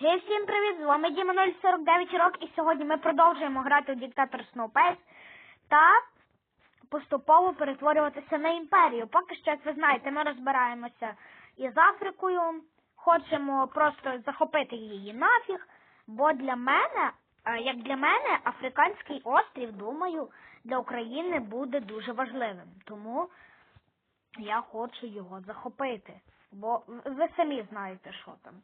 Гей, всім привіт! З вами Діма 049 рок і сьогодні ми продовжуємо грати у диктатор Snowpace та поступово перетворюватися на імперію. Поки що, як ви знаєте, ми розбираємося із Африкою, хочемо просто захопити її нафіг, бо для мене, е, як для мене, Африканський острів, думаю, для України буде дуже важливим. Тому я хочу його захопити. Бо ви самі знаєте, що там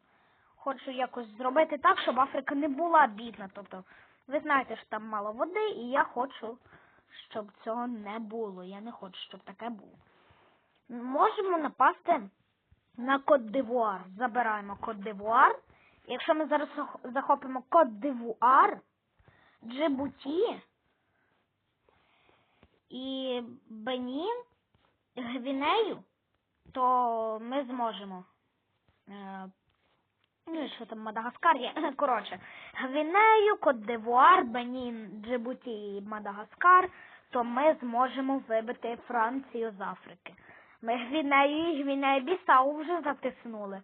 хочу якось зробити так, щоб Африка не була бідна. Тобто, ви знаєте, що там мало води, і я хочу, щоб цього не було. Я не хочу, щоб таке було. Можемо напасти на Кот-Дивуар. Забираємо Кот-Дивуар. Якщо ми зараз захопимо Кот-Дивуар, Джибуті і Бенін, Гвінею, то ми зможемо. Ну що там Мадагаскар є? Коротше, Гвінею, Кот-Дивуар, Бенін, Джибуті і Мадагаскар, то ми зможемо вибити Францію з Африки. Ми Гвінею і Гвінею Бісау вже затиснули.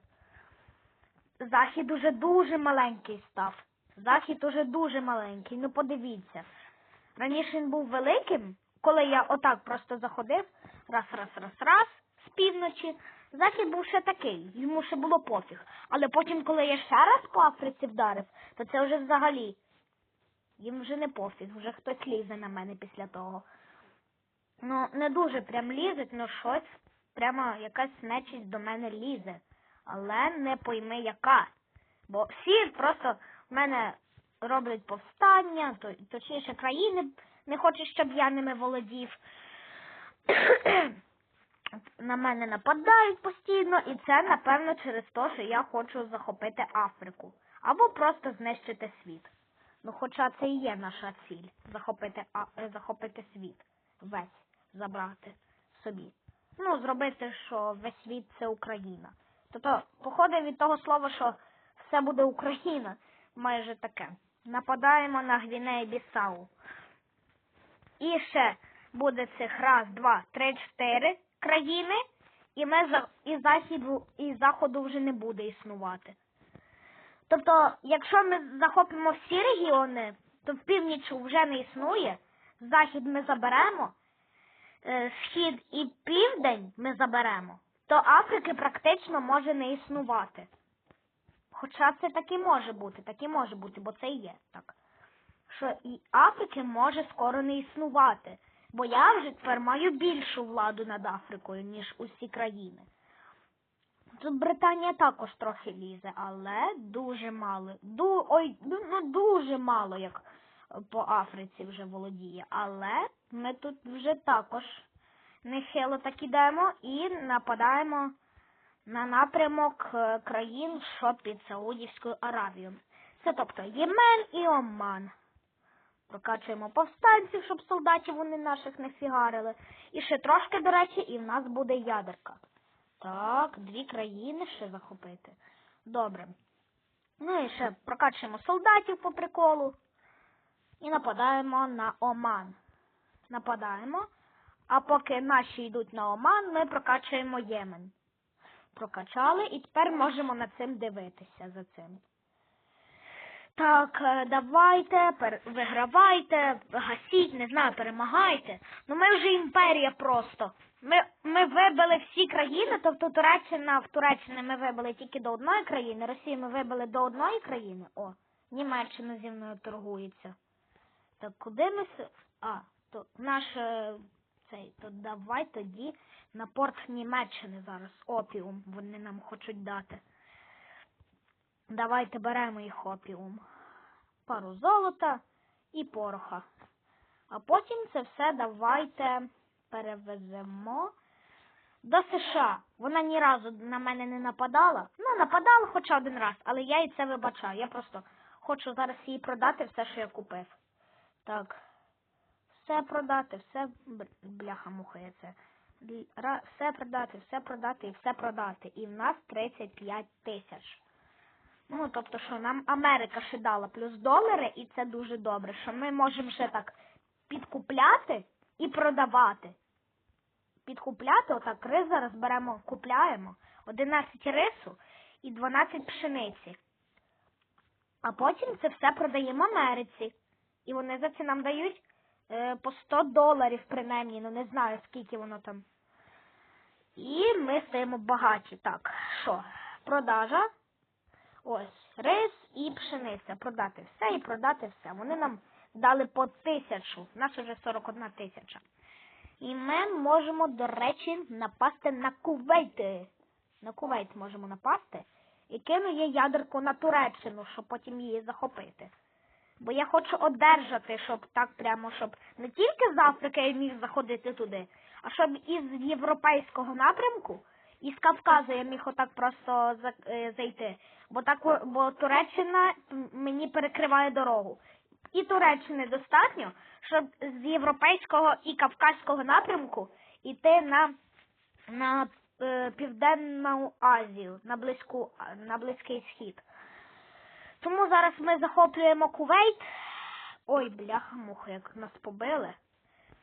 Захід уже дуже маленький став. Захід уже дуже маленький. Ну подивіться. Раніше він був великим, коли я отак просто заходив, раз, раз, раз, раз, з півночі. Захід був ще такий, йому ще було пофіг. Але потім, коли я ще раз по Африці вдарив, то це вже взагалі. Їм вже не пофіг, вже хтось лізе на мене після того. Ну, не дуже прям лізуть, ну щось, прямо якась нечість до мене лізе. Але не пойми яка. Бо всі просто в мене роблять повстання, то, точніше країни не хочуть, щоб я ними володів. На мене нападають постійно, і це, напевно, через те, що я хочу захопити Африку. Або просто знищити світ. Ну, хоча це і є наша ціль захопити, а, е, захопити світ. Весь забрати собі. Ну, зробити, що весь світ це Україна. Тобто, походить від того слова, що все буде Україна, майже таке. Нападаємо на Гвінею Бісау. І ще буде цих раз, два, три, чотири країни, і ми за і західу, і заходу вже не буде існувати. Тобто, якщо ми захопимо всі регіони, то в північ вже не існує, захід ми заберемо, е, схід і південь ми заберемо, то Африки практично може не існувати. Хоча це так і може бути, так і може бути, бо це і є так. Що і Африки може скоро не існувати, бо я вже тепер маю більшу владу над Африкою, ніж усі країни. Тут Британія також трохи лізе, але дуже мало. Ду, ой, ну ну, дуже мало як по Африці вже володіє. Але ми тут вже також нехило так ідемо і нападаємо на напрямок е, країн, що під Саудівською Аравією. Це тобто Ємен і Оман. Прокачуємо повстанців, щоб солдатів вони наших не фігарили. І ще трошки, до речі, і в нас буде ядерка. Так, дві країни ще захопити. Добре. Ну і ще прокачуємо солдатів по приколу. І нападаємо на Оман. Нападаємо. А поки наші йдуть на Оман, ми прокачуємо Ємен. Прокачали і тепер можемо над цим дивитися за цим. Так, е, давайте, пер... вигравайте, гасіть, не знаю, перемагайте. Ну ми вже імперія просто. Ми, ми вибили всі країни, тобто Туреччина в Туреччині ми вибили тільки до одної країни, Росію ми вибили до одної країни. О, Німеччина зі мною торгується. Так куди ми. А, то наш е, цей, то давай тоді на порт Німеччини зараз опіум вони нам хочуть дати. Давайте беремо їх опіум. Пару золота і пороха. А потім це все давайте перевеземо до США. Вона ні разу на мене не нападала. Ну, нападала хоча один раз, але я їй це вибачаю. Я просто хочу зараз їй продати все, що я купив. Так. Все продати, все бляха муха це. Все продати, все продати і все продати. І в нас 35 тисяч. Ну, тобто, що нам Америка ще дала плюс долари, і це дуже добре, що ми можемо ще так підкупляти і продавати. Підкупляти, отак рис зараз беремо, купляємо 11 рису і 12 пшениці. А потім це все продаємо Америці. І вони за це нам дають е, по 100 доларів, принаймні, ну не знаю, скільки воно там. І ми стаємо багаті. Так, що? Продажа. Ось, рис і пшениця. Продати все і продати все. Вони нам дали по тисячу. Нас вже 41 тисяча. І ми можемо, до речі, напасти на Кувейт. На Кувейт можемо напасти. І кину я ядерку на Туреччину, щоб потім її захопити. Бо я хочу одержати, щоб так прямо, щоб не тільки з Африки я міг заходити туди, а щоб із європейського напрямку, і з Кавказу я міг отак просто е, зайти. Бо так бо Туреччина мені перекриває дорогу. І Туреччини достатньо, щоб з європейського і кавказького напрямку йти на, на е, Південну Азію, на близьку на Близький Схід. Тому зараз ми захоплюємо Кувейт. Ой, бляха муха, як нас побили.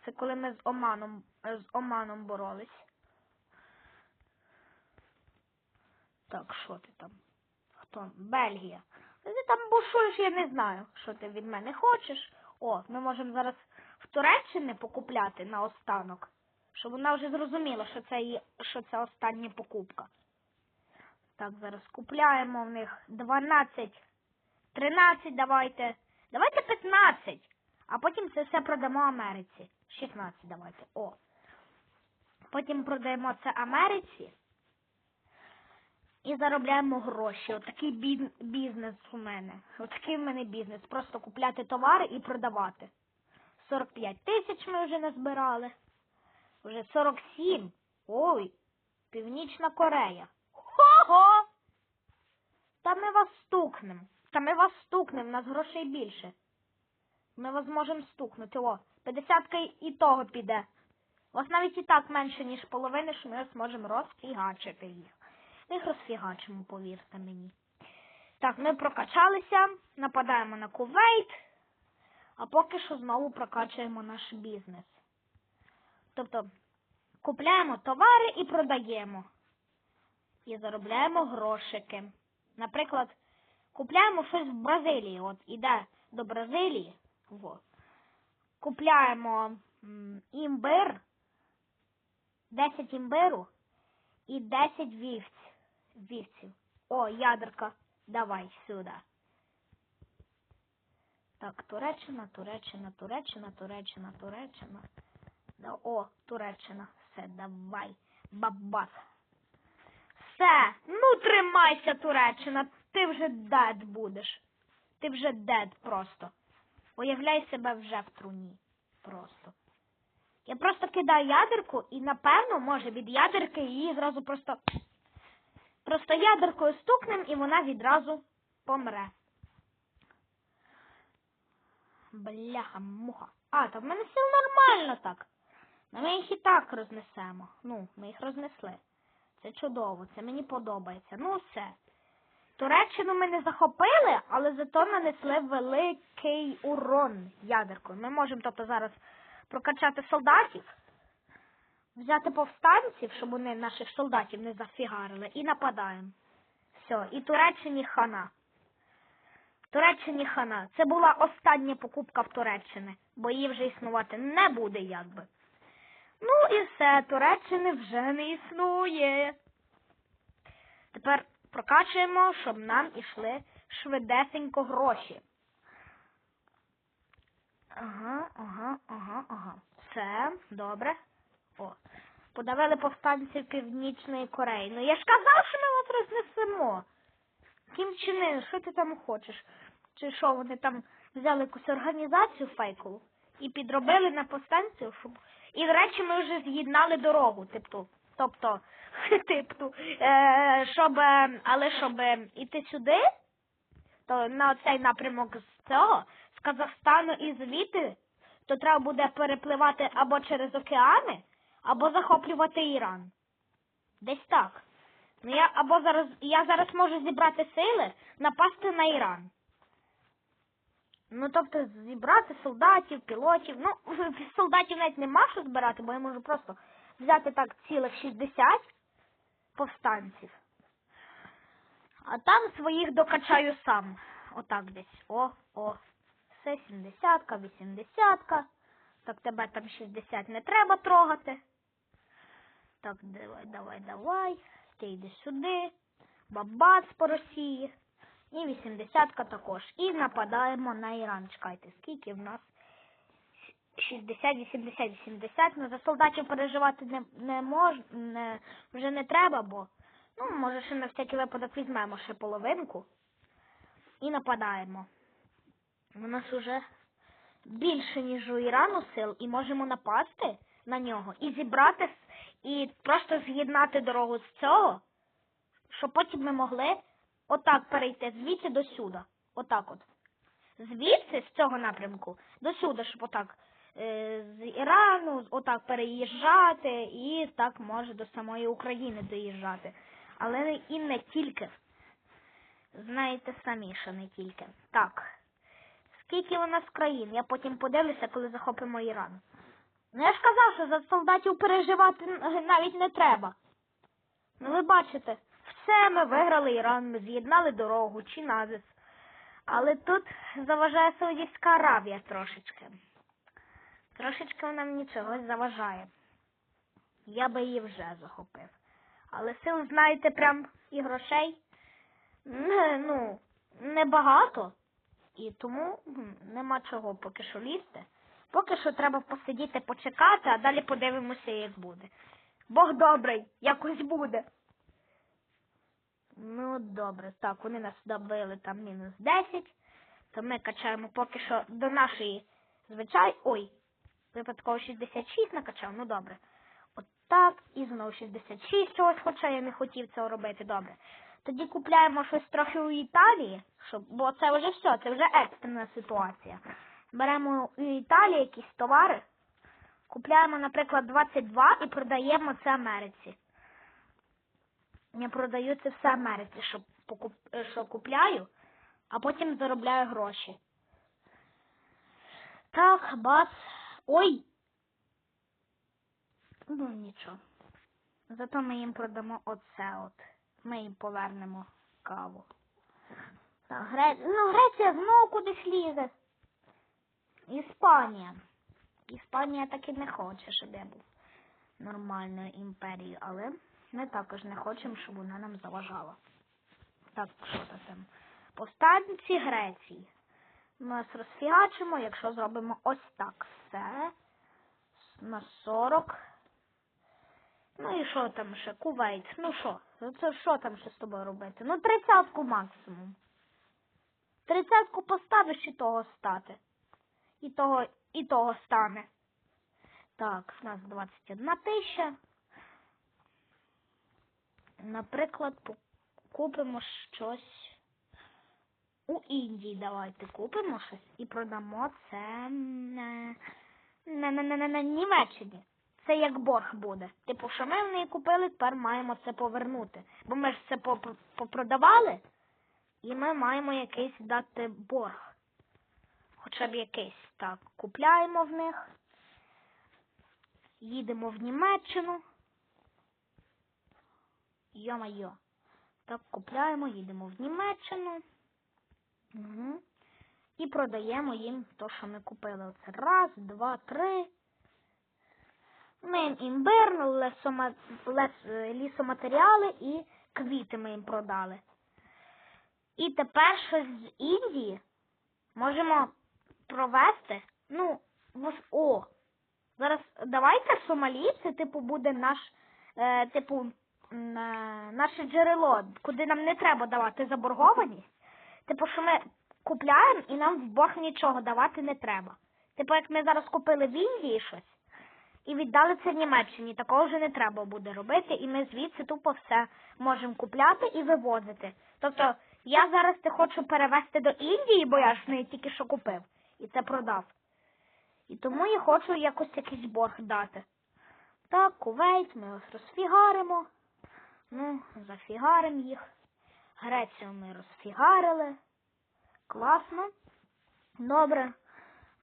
Це коли ми з Оманом з Оманом боролись. Так, що ти там? Хто? Бельгія. Ти там бушуєш, я не знаю, що ти від мене хочеш. О, ми можемо зараз в Туреччині покупляти на останок, щоб вона вже зрозуміла, що це, її- що це остання покупка. Так, зараз купляємо в них 12, 13 давайте. Давайте 15. А потім це все продамо Америці. 16 давайте. О. Потім продаємо це Америці. І заробляємо гроші. Отакий бі- бізнес у мене. Отакий в мене бізнес. Просто купляти товари і продавати. 45 тисяч ми вже назбирали. Вже 47. Ой, Північна Корея. Хо-хо! Та ми вас стукнем. Та ми вас стукнем, нас грошей більше. Ми вас можемо стукнути. О, 50 і того піде. У вас навіть і так менше, ніж половини, що ми зможемо розфігачити їх. Ми їх розфігачимо, повірте мені. Так, ми прокачалися, нападаємо на Кувейт, а поки що знову прокачуємо наш бізнес. Тобто купляємо товари і продаємо. І заробляємо грошики. Наприклад, купляємо щось в Бразилії. От іде до Бразилії. Во. Купляємо імбир, 10 імбиру і 10 вівць, вівців. О, ядерка, давай сюди. Так, Туреччина, Туреччина, Туреччина, Туреччина, Туреччина. Да, о, Туреччина. Все, давай. Бабах. Все, ну тримайся, Туреччина, ти вже дед будеш. Ти вже дед просто. Уявляй себе вже в труні. Просто. Я просто кидаю ядерку і, напевно, може від ядерки її зразу просто. Просто ядеркою стукнем і вона відразу помре. Бляха, муха. А, то в мене все нормально так. Ну, ми їх і так рознесемо. Ну, ми їх рознесли. Це чудово, це мені подобається. Ну, все. Туреччину ми не захопили, але зато нанесли великий урон ядеркою. Ми можемо, тобто, зараз прокачати солдатів, взяти повстанців, щоб вони наших солдатів не зафігарили, і нападаємо. Все, і Туреччині хана. Туреччині хана. Це була остання покупка в Туреччини, бо її вже існувати не буде якби. Ну і все, Туреччини вже не існує. Тепер прокачуємо, щоб нам ішли швидесенько гроші. Ага, ага, ага, ага. Все, добре. О. Подавили повстанців Північної Кореї. Ну я ж казав, що ми от рознесемо. Ким чинин, що ти там хочеш? Чи що вони там взяли якусь організацію фейкову і підробили на повстанців, щоб. І, до речі, ми вже з'єднали дорогу, типу. Тобто, типу, е, щоб, е, але щоб е, іти сюди, то на цей напрямок з цього, з Казахстану і звідти, то треба буде перепливати або через океани, або захоплювати Іран. Десь так. Ну я або зараз я зараз можу зібрати сили, напасти на Іран. Ну, тобто зібрати солдатів, пілотів. Ну, солдатів навіть нема що збирати, бо я можу просто взяти так цілих 60 повстанців. А там своїх докачаю сам. отак десь. О, о. Все, 70, 80. Так тебе там 60 не треба трогати. Так, давай, давай, давай. Ти йди сюди. Бабац по Росії. І 80-ка також. І нападаємо на Іран. Чекайте, скільки в нас? 60, 80, 80. Ну, за солдатів переживати не, не мож, не, вже не треба, бо, ну, може, ще на всякий випадок візьмемо ще половинку і нападаємо. У нас уже більше, ніж у Ірану сил, і можемо напасти на нього і зібрати і просто з'єднати дорогу з цього, щоб потім ми могли отак перейти звідси до сюди. Отак от. Звідси, з цього напрямку, до сюди, щоб отак е, з Ірану, отак переїжджати і так може до самої України доїжджати. Але і не тільки. Знаєте самі, що не тільки. Так. Скільки у нас країн? Я потім подивлюся, коли захопимо Іран. Ну я ж казав, що за солдатів переживати навіть не треба. Ну ви бачите, все ми виграли Іран, ми з'єднали дорогу чи назис. Але тут заважає Саудівська Аравія трошечки. Трошечки вона мені чогось заважає. Я би її вже захопив. Але сил, знаєте, прям і грошей не, ну, небагато. І тому нема чого поки що лізти. Поки що треба посидіти, почекати, а далі подивимося, як буде. Бог добрий, якось буде. Ну, добре, так, вони нас добили там мінус 10, то ми качаємо поки що до нашої звичай. Ой, випадково 66 накачав, ну добре. От так, і знову 66 чогось, хоча я не хотів цього робити, добре. Тоді купляємо щось трохи у Італії, щоб, бо це вже все, це вже екстрена ситуація. Беремо у Італії якісь товари, купляємо, наприклад, 22 і продаємо це Америці. Я продаю це все Америці, що, покуп... що купляю, а потім заробляю гроші. Так, бац. Ой. Ну нічого. Зато ми їм продамо оце от. Ми їм повернемо каву. Гре... Ну, Греція знову кудись лізе. Іспанія. Іспанія так і не хоче, щоб я був нормальною імперією, але ми також не хочемо, щоб вона нам заважала. Так, що то там? Повстанці Греції. Ми нас розфігачимо, якщо зробимо ось так все. На 40. Ну і що там ще? Кувейт. Ну що? Це що там ще з тобою робити? Ну тридцятку максимум. Тридцятку поставиш і того стати. Того, і того стане. Так, у нас 21 тисяча. Наприклад, купимо щось. У Індії давайте купимо щось і продамо це на, на, на, на, на, на Німеччині. Це як борг буде. Типу, що ми в неї купили, тепер маємо це повернути. Бо ми ж це поп- попродавали, і ми маємо якийсь дати борг. Хоча б якийсь. Так, купляємо в них. Їдемо в Німеччину. Йо-майо. Так, купляємо, їдемо в Німеччину. Угу. І продаємо їм то, що ми купили. Оце раз, два, три. Ми їм імбир, лісоматеріали і квіти ми їм продали. І тепер щось з Індії можемо провести. Ну, о, зараз давайте сомалійці, типу, буде наш, е, типу, е, наше джерело, куди нам не треба давати заборгованість. Типу, що ми купляємо і нам в борг нічого давати не треба. Типу, як ми зараз купили в Індії щось і віддали це Німеччині, такого вже не треба буде робити, і ми звідси тупо все можемо купляти і вивозити. Тобто, я зараз ти хочу перевезти до Індії, бо я ж в неї тільки що купив і це продав. І тому я хочу якось якийсь борг дати. Так, кувейт, ми ось розфігаримо. Ну, зафігаримо їх. Грецію ми розфігарили. Класно. Добре.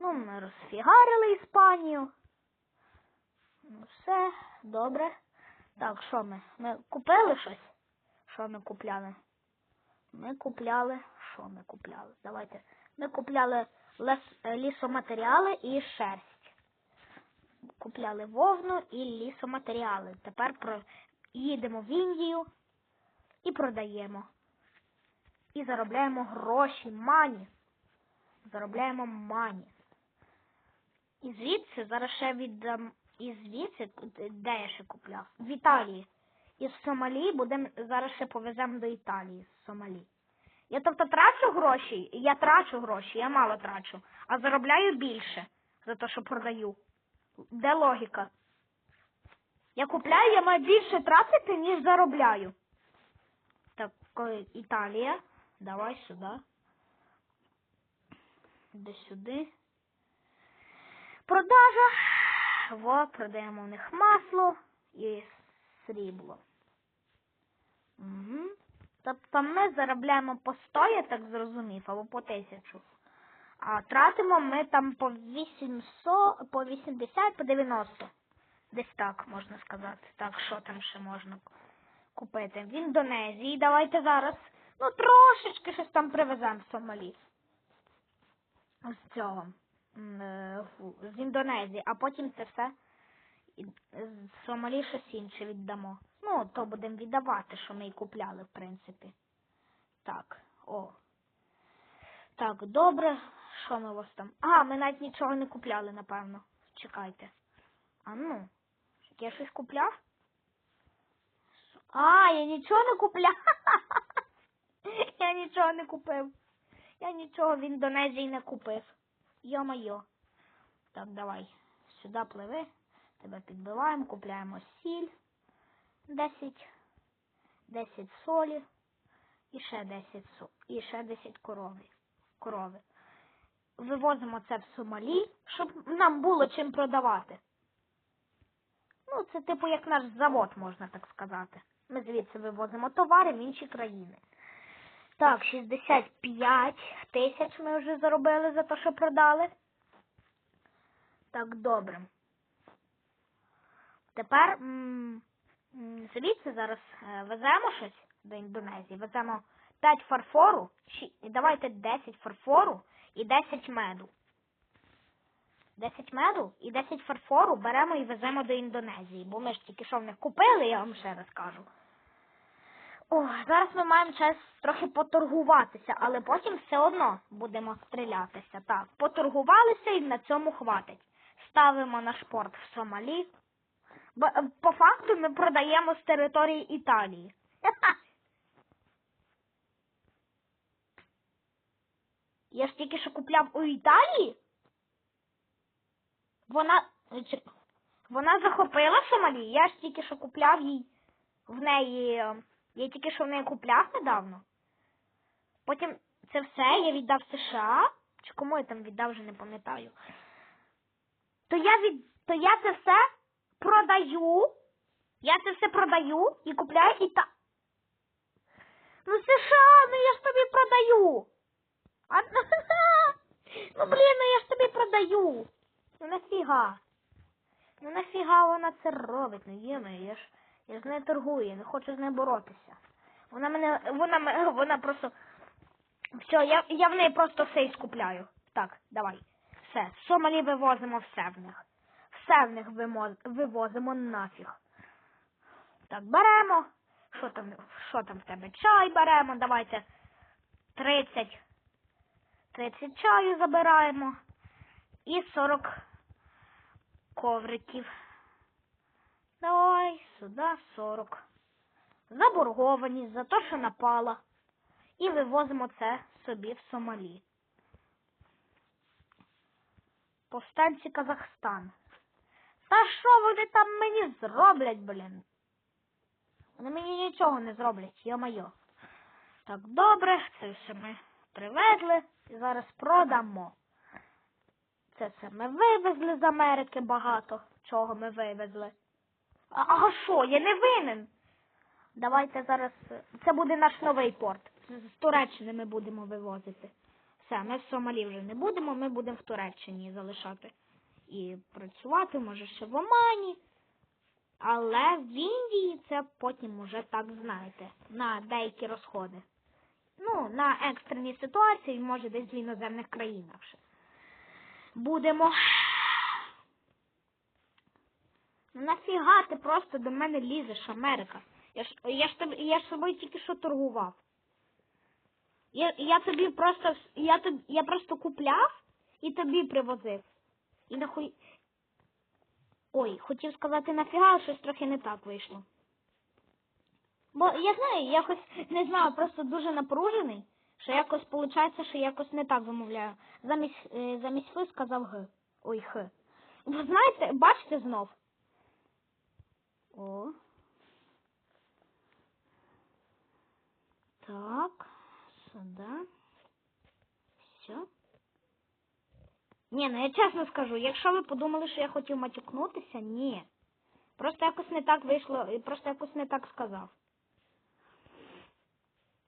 Ну, ми розфігарили Іспанію. Ну, все, добре. Так, що ми? Ми купили щось? Що ми купляли? Ми купляли що ми купляли? Давайте. Ми купляли лісоматеріали і шерсть. Купляли вовну і лісоматеріали. Тепер про... їдемо в Індію і продаємо. І заробляємо гроші, мані. Заробляємо мані. І звідси зараз ще віддам. І звідси, де я ще купляв? В Італії. Із Сомалі будемо зараз ще повеземо до Італії з Сомалі. Я тобто трачу гроші, я трачу гроші, я мало трачу, а заробляю більше за те, що продаю. Де логіка? Я купляю, я маю більше тратити, ніж заробляю. Так, Італія. Давай сюди. Де сюди. Продажа. Во, продаємо в них масло і срібло. Угу. Тобто ми заробляємо по 100, я так зрозумів, або по 1000. А тратимо ми там по 800, по 80, по 90. Десь так можна сказати. Так, що там ще можна купити? В Індонезії. Давайте зараз. Ну, трошечки щось там привеземо з Сомалі. З цього. е, З Індонезії, а потім це все з Сомалі щось інше віддамо. Ну, то будемо віддавати, що ми і купляли, в принципі. Так, о. Так, добре. Що ми у вас там? А, ми навіть нічого не купляли, напевно. Чекайте. А ну, я щось купляв? А, я нічого не купляв. Я нічого не купив. Я нічого в Індонезії не купив. Йо-моє. Так, давай. Сюди пливи. Тебе підбиваємо, купляємо сіль. 10. 10 солі. І ще 10 со... і ще 10 корови. корови. Вивозимо це в Сомалі, щоб нам було чим продавати. Ну, це типу як наш завод, можна так сказати. Ми звідси вивозимо товари в інші країни. Так, 65 тисяч ми вже заробили за те, що продали. Так, добре. Тепер звідси зараз е, веземо щось до Індонезії. Веземо 5 фарфору, чи, давайте 10 фарфору і 10 меду. 10 меду і 10 фарфору беремо і веземо до Індонезії, бо ми ж тільки що в них купили, я вам ще раз кажу. О, зараз ми маємо час трохи поторгуватися, але потім все одно будемо стрілятися. Так, поторгувалися і на цьому хватить. Ставимо наш порт в Сомалі. Бо по факту ми продаємо з території Італії. Я ж тільки що купляв у Італії. Вона. Вона захопила Сомалі, я ж тільки що купляв їй в неї. Я тільки що в неї купляв недавно. Потім це все я віддав США. Чи кому я там віддав, вже не пам'ятаю. То я від то я це все продаю. Я це все продаю і купляю і та. Ну США, ну я ж тобі продаю. А... Ну блін, ну я ж тобі продаю. Ну нафіга? Ну нафіга вона це робить? Ну єме, я ж я ж з нею торгую, я не хочу з нею боротися. Вона мене, вона мене, вона просто. Все, я, я в неї просто все і скупляю. Так, давай. Все, Сомалі вивозимо все в них. Все в вивозимо нафіг. Так, беремо. Що там, що там в тебе? Чай беремо, давайте. 30. 30 чаю забираємо. І 40 ковриків. Давай сюди 40. Заборгованість за те, що напала. І вивозимо це собі в Сомалі. Повстанці Казахстан. Та що вони там мені зроблять, блін? Вони мені нічого не зроблять, йо-моє. Так, добре, це все ми привезли і зараз продамо. Це все ми вивезли з Америки багато. Чого ми вивезли? А що, я не винен? Давайте зараз. Це буде наш новий порт. З Туреччини ми будемо вивозити. Все, ми в Сомалі вже не будемо, ми будемо в Туреччині залишати. І працювати, може, ще в Омані. Але в Індії це потім уже так знаєте, на деякі розходи. Ну, на екстрені ситуації, може, десь в іноземних країнах ще. Будемо. Нафіга ти просто до мене лізеш, Америка? Я ж, я ж, тобі, я ж собою тільки що торгував. Я, я тобі просто я, тобі, я просто купляв і тобі привозив. І нахуй. Ой, хотів сказати нафіга, щось трохи не так вийшло. Бо я знаю, якось не знаю, просто дуже напружений, що якось виходить, що якось не так вимовляю. Замість, е, замість фи сказав г. Ой, х. Ви знаєте, бачите знов? О. Так, сюди. Все. Ні, ну я чесно скажу, якщо ви подумали, що я хотів матюкнутися, ні. Просто якось не так вийшло, просто якось не так сказав.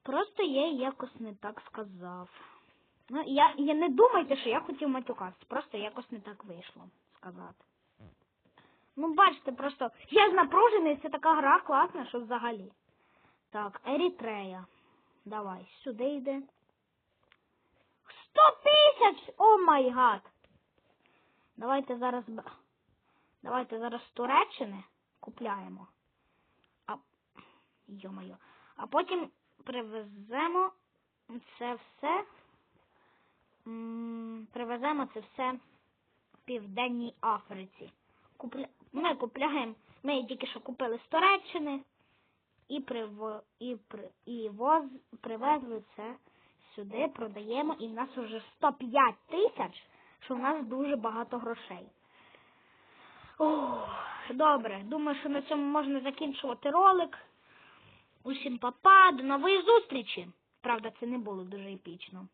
Просто я якось не так сказав. Ну, я, я не думайте, що я хотів матюкатися, просто якось не так вийшло сказати. Ну, бачите, просто я напружений, це така гра класна, що взагалі. Так, Ерітрея. Давай, сюди йде. Сто тисяч! О май гад! Давайте зараз. Давайте зараз з Туреччини купляємо. А... Йо-моє. А потім привеземо це все. Привеземо це все в Південній Африці. Купля... Ми купляємо. Ми тільки що купили з Туреччини і, прив... і, при... і воз... привезли це сюди, продаємо, і в нас вже 105 тисяч, що в нас дуже багато грошей. Ох, добре, думаю, що на цьому можна закінчувати ролик. Усім папа, до нової зустрічі. Правда, це не було дуже епічно.